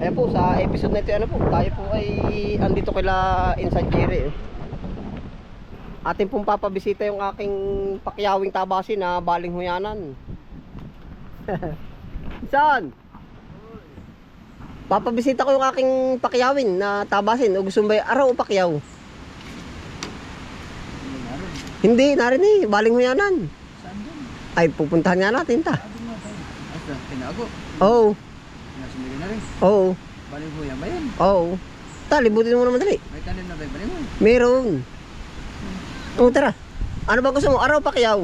Ayan po, sa episode na ito, ano po, tayo po ay andito kila Insan Jerry. Eh. Atin pong papabisita yung aking pakyawing tabasi na baling huyanan. Saan? Papabisita ko yung aking pakyawin na tabasin. O gusto mo ba araw o pakyaw? Hindi, narin eh. Baling huyanan. Saan? Ay, pupuntahan nga natin ta. Asa, tinago. Oo, Rin. oo, Balik mo yan ba yan? oo. Ta, libutin mo naman dali. May tanim na ba? Balik mo. Meron. Oo, tara. Ano ba gusto mo? Araw pa kayaw?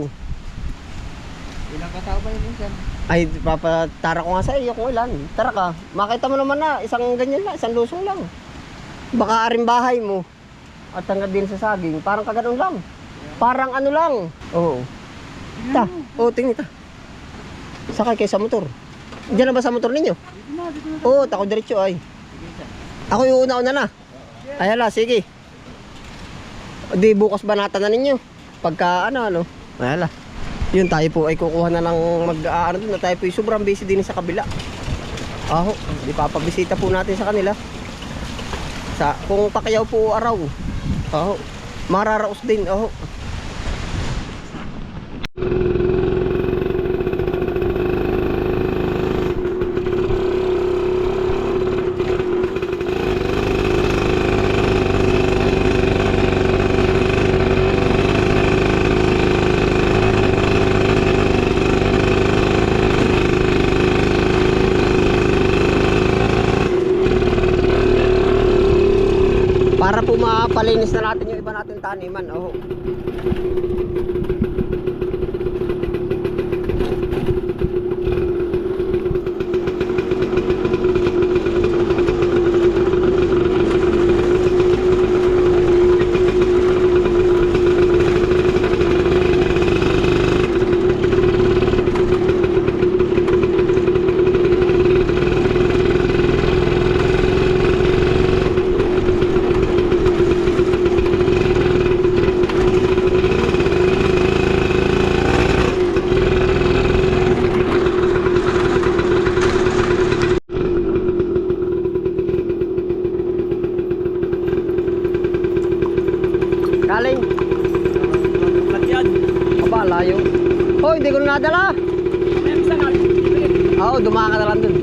Ilang katao ba yun minsan? Ay, papatara ko nga sa iyo kung ilan. Tara ka. Makita mo naman na, isang ganyan lang, isang lusong lang. Baka aring bahay mo. At hanggang din sa saging. Parang kaganon lang. Parang ano lang. Oo. Ta. Oo, tingin ta. Sakay kayo sa motor. Diyan na ba sa motor ninyo? Oo, tako diretso ay. Ako yung una-una na. Ay hala, sige. Di bukas banata na ninyo. Pagka ano ano. Ay hala. Yun tayo po ay kukuha na ng mag ano dun na tayo po ay sobrang busy din sa kabila. Aho, di papabisita po natin sa kanila. Sa kung pakyaw po araw. Aho. Mararaos din, aho. Mapalinis na natin yung iba natin taniman, aho. Galing. Lagyan. Aba, layo. Oh, hindi ko na nadala. May isa nga. Oo, dumaan ka na lang dun.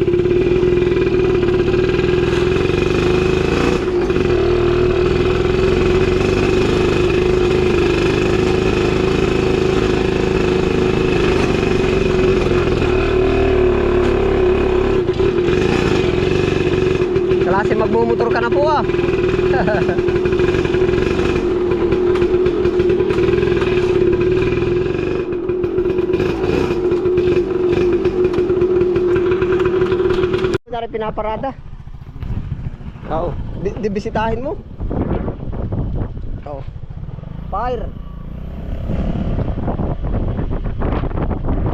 Klase magmumotor ka na po ah. Dari pinaparada. Oo. Di, di bisitahin mo. Oo. Fire.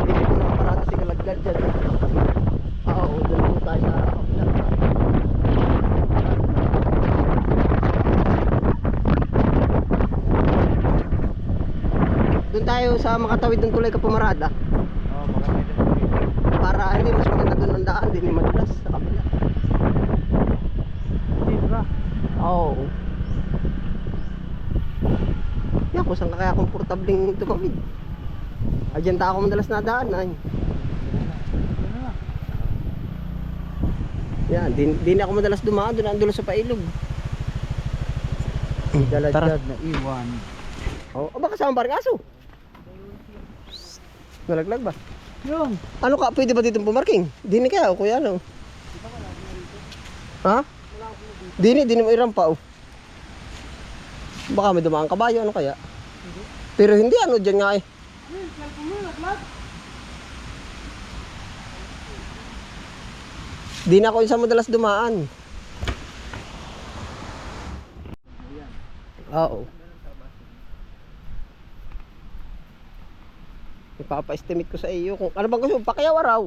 Hindi ko nakaparada si Kalagad dyan. Oo, doon po tayo sa. Doon tayo sa makatawid ng tulay kapamarada. Oo, maganda. Para hindi mas maganda doon ang daan, hindi madulas sa kabila. Dito ba? Oo. Yan, kung saan ka kaya komportabling tumawid. Ayan ta ako madalas nadaan ay. Yan, din, din ako madalas dumaan doon ang dulo sa pailog. Dalajad na iwan. Oh, aba kasama pa rin aso. Nalaglag ba? Yung. Ano ka, pwede ba dito pumarking? Dini kaya o kuya ano? Ha? Dini, dini mo irampa o. Baka may dumaan kabayo, ano kaya? Pero hindi, ano dyan nga eh. Di na ako isa madalas dumaan. Oo. Ipapa-estimate ko sa iyo kung ano bang gusto mo, pakiyaw araw.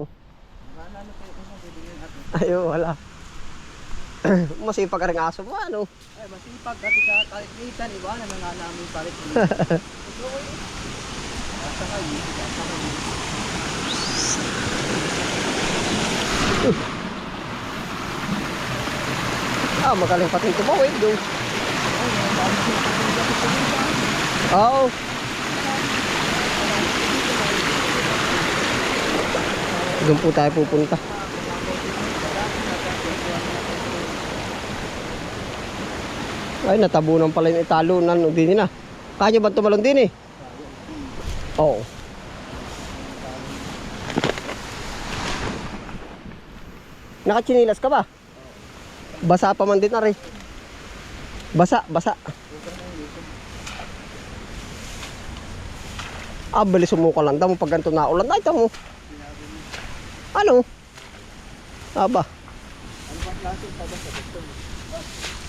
Ayo, wala. Masipag ka rin aso mo, ano? Ay, masipag kasi ka kahit minsan iba na mga namin palit. Ah, magaling pati tumawid doon. Oo. Doon po tayo pupunta. Ay, natabunan pala yung italunan. o, Din na. Kaya ba tumalon din eh? Oo. Nakachinilas ka ba? Basa pa man din na rin. Basa, basa. Ah, bilis sumuka lang. Damo pag ganito na ulan. Ay, tamo. Ano? Aba. Ano?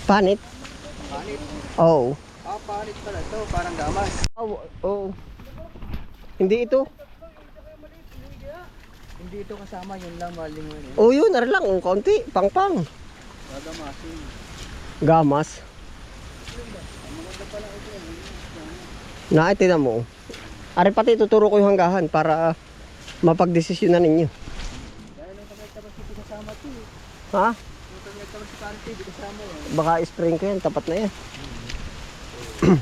Panit? Panit. Oo. Ah, panit pala ito. Parang gamas. Oo. Oo. Hindi ito. Hindi ito kasama yun lang maling yun. Oo, yun. Ari lang. oh, Kaunti. Pang-pang. Gagamasin. Gamas. Na, tinan mo. Ari pati tuturo ko yung hanggahan para mapagdesisyonan ninyo. Dahil ito kasama ito eh. Ha? Nung tagtapos si panit ito kasama yun. Baka spring ko yan. Tapat na yan.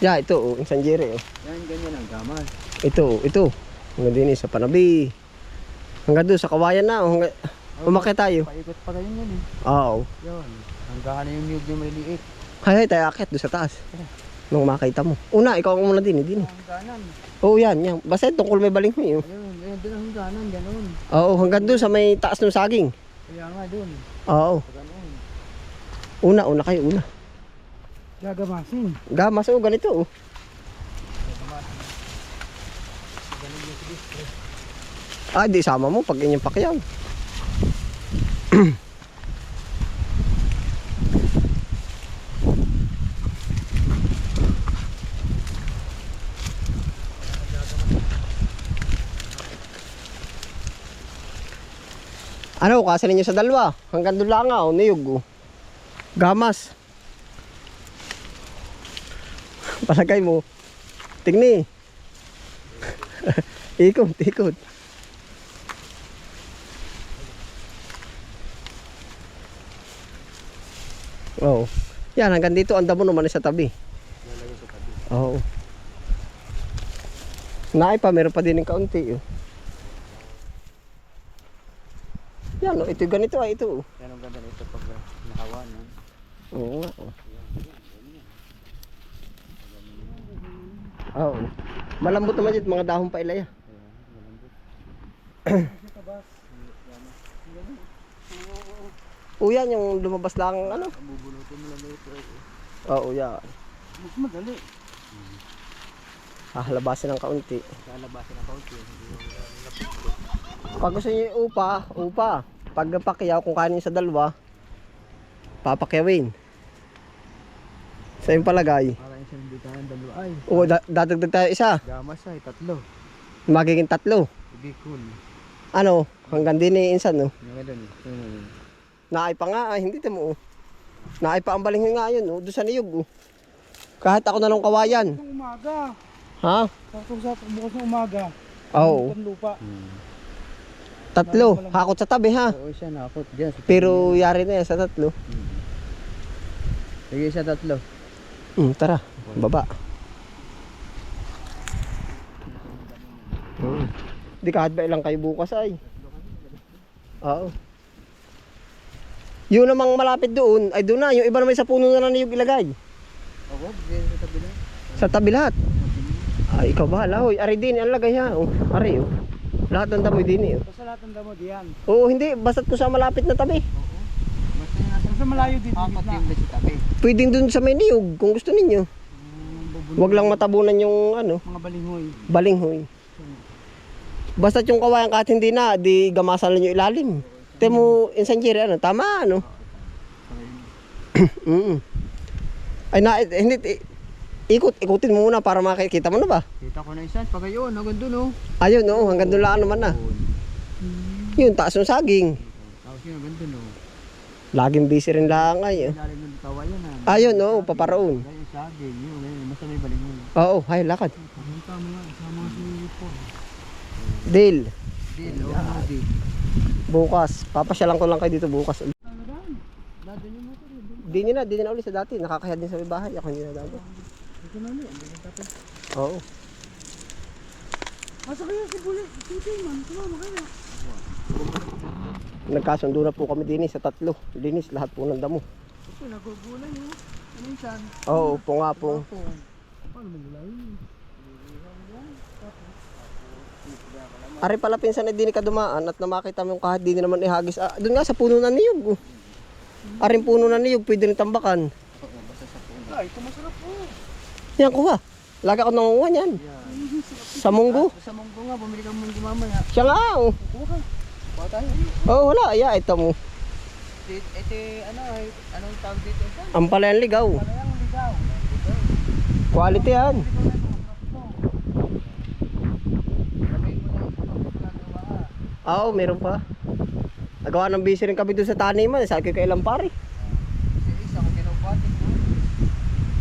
yeah, ito. Oh, isang jere. Oh. Yan, ganyan ang gamas. Ito, ito. Hanggang din eh, sa panabi. Hanggang doon sa kawayan na. Oh, hanggang... Umakit tayo. Paikot pa ganyan yan eh. Oo. Yun. Hanggang na yung niyog na maliliit. Hay, tayo akit doon sa taas. Nung makita mo. Una, ikaw ang muna din. eh, Din. eh. Oo, yan, yan. Basta tungkol may baling mo yun. Ayun, ayun, doon ang hangganan, ganun. Oo, hanggang doon sa may taas ng saging. Kaya nga doon. Oo. Ganun. Una, una kayo, una. Gagamasin. Gamas, oh, ganito, oh. Ah, di sama mo pag inyong pakyaw. Ano, kasi ninyo sa dalawa. Hanggang doon lang nga, oh, niyog, oh. Gamas. Palagay mo. Tingni. ikot, ikot. Oo. Yan, hanggang dito ang damo naman sa tabi. Oo. Naay pa, meron pa din ng kaunti. Oh. Yan, oh, ito ganito ay ito. oh. Yan ang ganda nito pag nahawa no? Oo nga. Oh. Oo. Malambot naman dito, mga dahon pa ilaya. O yan, yung lumabas lang, ano? Bubulutin mo lang ito. Oo, yan. Mas madali. Hahalabasin ng kaunti. Lalabasin na kaunti. Pag gusto niyo upa, upa. Pag pakyaw, kung kanin sa dalawa, papakyawin. Sa yung palagay. Para yung tayo dalawa. Ay, O, da- dadagdag tayo isa. gamas ay tatlo. Magiging tatlo. Sige, cool. Ano, hanggang din ni insan, no? Ganun. Hmm. Naay pa nga, ay, hindi tamo. Oh. Naay pa ang baling nga yun, oh, doon sa niyog. Oh. Kahit ako na ng kawayan. Sa umaga. Ha? Sa bukas ng umaga. Oo. Ang lupa. Tatlo. Hakot sa tabi, ha? Oo siya, nakakot dyan. sa Pero yari na yan sa tatlo. Sige siya tatlo. Hmm, tara, baba. Hmm. Di kahit ba ilang kayo bukas ay. Oo. Yun namang malapit doon, ay doon na. Yung iba naman sa puno na lang yung ilagay. Oo, dyan sa tabi na. Sa tabi lahat. Ay, ikaw bahala. Hoy, ari din, ang lagay ha. Oh, ari, oh. Lahat ng damo din, eh. oh. Basta lahat ng damo diyan. Oo, hindi. Basta't ko sa malapit na tabi. Basta yung nasa Basta malayo din apat yung sa tabi. Pwedeng doon sa may niyog, kung gusto ninyo. Mm. Huwag lang matabunan yung, ano, Mga balinghoy. balinghoy. Basta't yung kawayan kahit hindi na, di gamasan lang yung ilalim. Temo, insan Jerry, ano, tama, ano? mm Ay, na, eh, hindi, eh, ikot, ikutin mo muna para makikita mo na ba? Kita ko na isan, pag ayun, hanggang dun oh. Ayun, no, hanggang doon lang naman na. Yun, taas ng saging. Tapos yun, hanggang dun oh. Laging busy rin lang ay. Ilalim ng tawa yan ah. Ayun, no, paparoon. Kaya yung saging, yun, basta may balingon. Oo, hay, lakad. Pumunta mo sa mga sinilip ko. Deal. Deal, mga deal. Bukas. Papasyalan ko lang kayo dito bukas. Eh. Di nyo na, di nyo na ulit sa dati. Nakakaya din sa may bahay. Ako hindi na dati. Dito na ulit. Ang ganun tapos. Oo. Asa kayo si Buya? Sige man, sumama kayo. Nagkasundo na po kami din sa tatlo. Linis lahat po ng damo. Ito, nagugulan yun. Ano yung san? Oo, po nga po. Paano mo yun? Ari pala pinsan na din ka dumaan at na makita mo yung kahit di naman ihagis. Ah, doon nga sa puno ng niyog. oh. Aring puno ng niyog, pwede rin tambakan. Ay, ito masarap po. Yan kuha. Lagi ako nangunguha niyan. Sa munggo. Sa munggo nga, bumili ka munggo mamaya. Siya nga oh. Kuha. Kuha tayo. Oh, wala. Aya, ito mo. Ito, ito, ano, anong tawag dito? Ang pala yung ligaw. Palayang ligaw. Quality yan. Sabihin mo na ito, ginagawa ka. Oo, meron pa. Nagawa ng busy rin kami doon sa taniman. Sabi ko kailan pare. Isa ko kinubatik mo.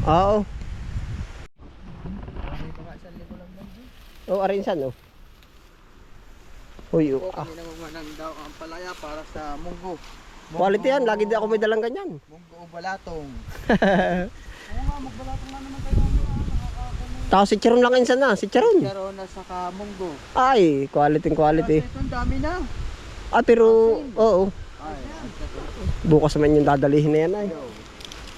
Oo. Dito nga, isang libo lang lang. Oh, arinsan oh. Uy, oh, ah. kami daw ang palaya para sa munggo. Quality yan. Lagi din ako may dalang ganyan. Munggo o balatong. Oo nga, magbalatong na naman kayo. Nakakakunin. Tapos si Charon lang insan na. Si Charon. Pero na saka munggo. Ay, quality quality. Kasi ito ang dami na. Ah, pero, oo. Ay, Bukas naman yung dadalihin na yan ay.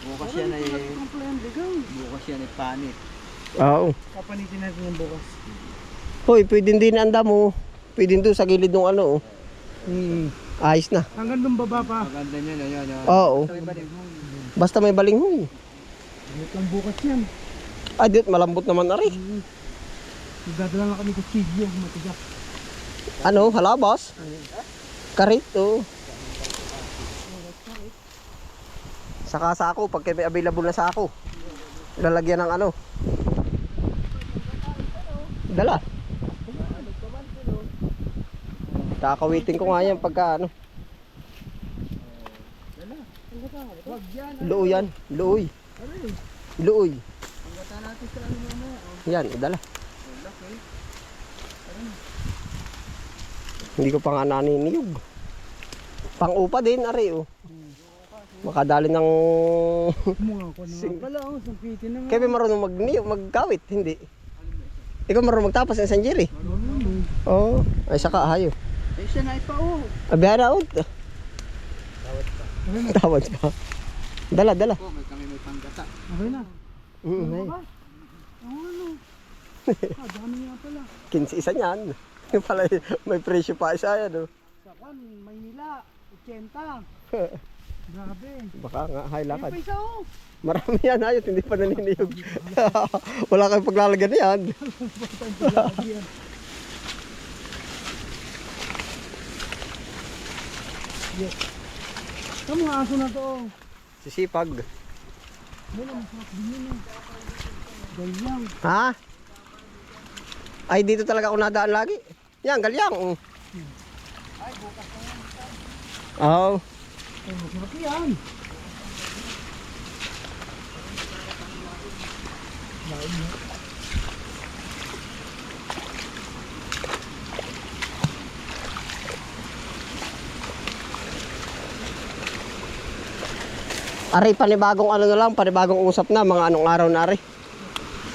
bukas yan ay ligaw. bukas yan ay panit. Oo. Kapanitin natin yung bukas. Hoy, pwede din anda mo. Pwede doon sa gilid ng ano oh. Hmm. Ayos na. Hanggang doon baba pa. Maganda niya na yan. ah. Oo. Basta may balinghoy. Ito ang bukas yan. Dit malambot naman na rin. Magdadala nga kami kutsilyo, matigas. Ano, halabas? Karit, oh. Saka sako, pag may available na sako. Lalagyan ng ano. Dala. Kakawitin ko nga yan pagka ano. Luoy yan. Luoy. Luoy. Yan, dala. laki. Hindi ko pa nga naniniyog. Pang-upa din, ari oh. Makadali ng... Pala, oh. Kaya marunong mag magkawit, hindi. Ikaw marunong magtapas ng sanjiri. Oo. Oh. Ay, saka hayo. Eh siya na ipa oh. Abiyara out. Okay na. Tawad pa. Dala, dala. Oh, may kami may panggata. Okay na. Mm, ay. Ba? Ang ano? Ah, dami nga pala. 15 isa niyan. Yung pala, may presyo pa isa yan. Oh. Sa kan, Maynila, 80. Grabe. Baka nga, hay Ayun lakad. pa isa oh. Marami yan, ayot. Hindi pa naniniyog. Wala kayong paglalagyan yan. Grabe yan. Yes. Ito mga aso na to. oh. Sisipag. Wala, masarap din yun eh. Galyang. Ha? Ay, dito talaga ako nadaan lagi. Yan, galyang. oh. Oo. Ay, masarap yan. Lain mo. Ari, panibagong ano na lang, panibagong usap na, mga anong araw na ari.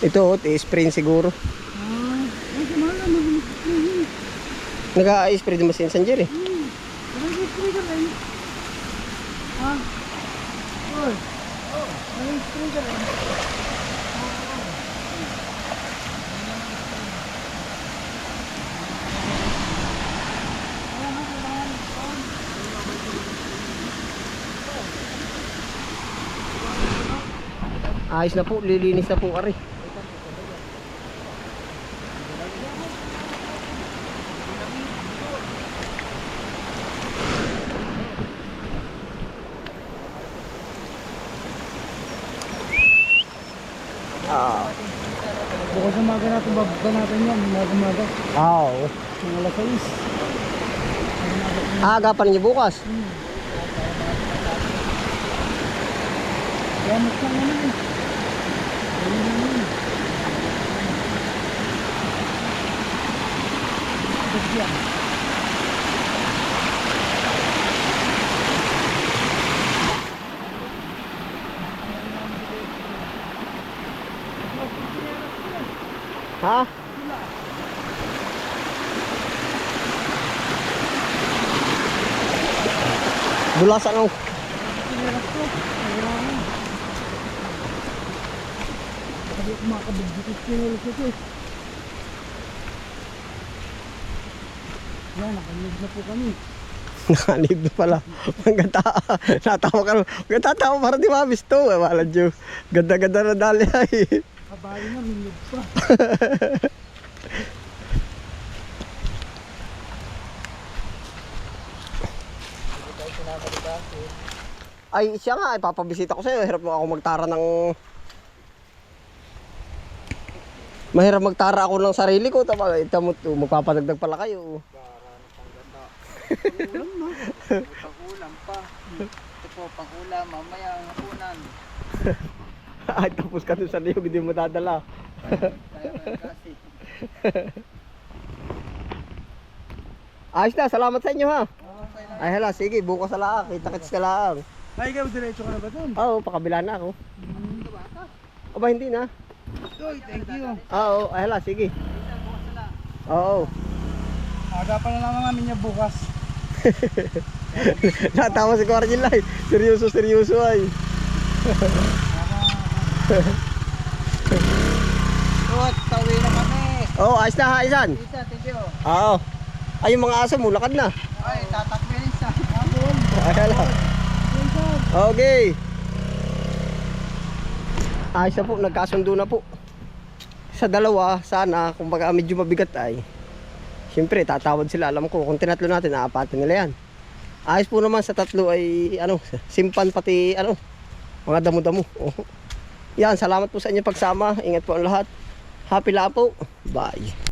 Ito, oh, i-spray siguro. Ah, ay, kumala mo. Nag-i-spray din ba si Sanjer eh? Nag-spray ka rin. Ha? Oy. Nag-spray ka rin. Ayos na po, lilinis na po ari. Ah, Bukas umaga natin, bababa natin yan. Umaga-umaga. oh. Mga alas 6. Aga pa ninyo bukas. Gamit lang naman eh. yan. Ha? Bulasan ako. Makabigit ko yung lusit eh. Yan, nakalilig na po kami. Nakanib na pala. Ang ganda. Natawa ka. Ang ganda tatawa para di mabis to. Eh, wala Diyo. Ganda-ganda na dali ay. Kabali na, minug pa. Ay, siya nga. Ipapabisita ko sa'yo. Hirap mo ako magtara ng... Mahirap magtara ako ng sarili ko. Tama, ito mo, magpapadagdag pala kayo. Pang-ulam pa. Ito po, pang-ulam. Mamaya ang hapunan. Ay, tapos ka sa liyog, hindi mo dadala. Ayos na, salamat sa inyo ha. Ay hala, sige, bukas sa laang. Kita-kits ka lang. Ay, ikaw, diretso ka na ba dun? Oo, pakabila na ako. Aba, hindi na. Toy, thank you. Oo, ay hala, sige. Oo. Agapan na naman namin niya bukas. Natawa si Corgil ay. Seryoso, seryoso ay. Tut, tawi na kami. Oo, ayos na ha, Isan. Isa, thank you. Oo. Ay, yung mga aso mo, lakad na. Ay, tatakbin sa. Ay hala. Okay. Ayos na po, nagkasundo na po. Sa dalawa, sana, kung baga medyo mabigat ay, Siyempre, tatawad sila. Alam ko, kung tinatlo natin, aapatin nila yan. Ayos po naman sa tatlo ay, ano, simpan pati, ano, mga damo-damo. Oh. Yan, salamat po sa inyo pagsama. Ingat po ang lahat. Happy la po. Bye.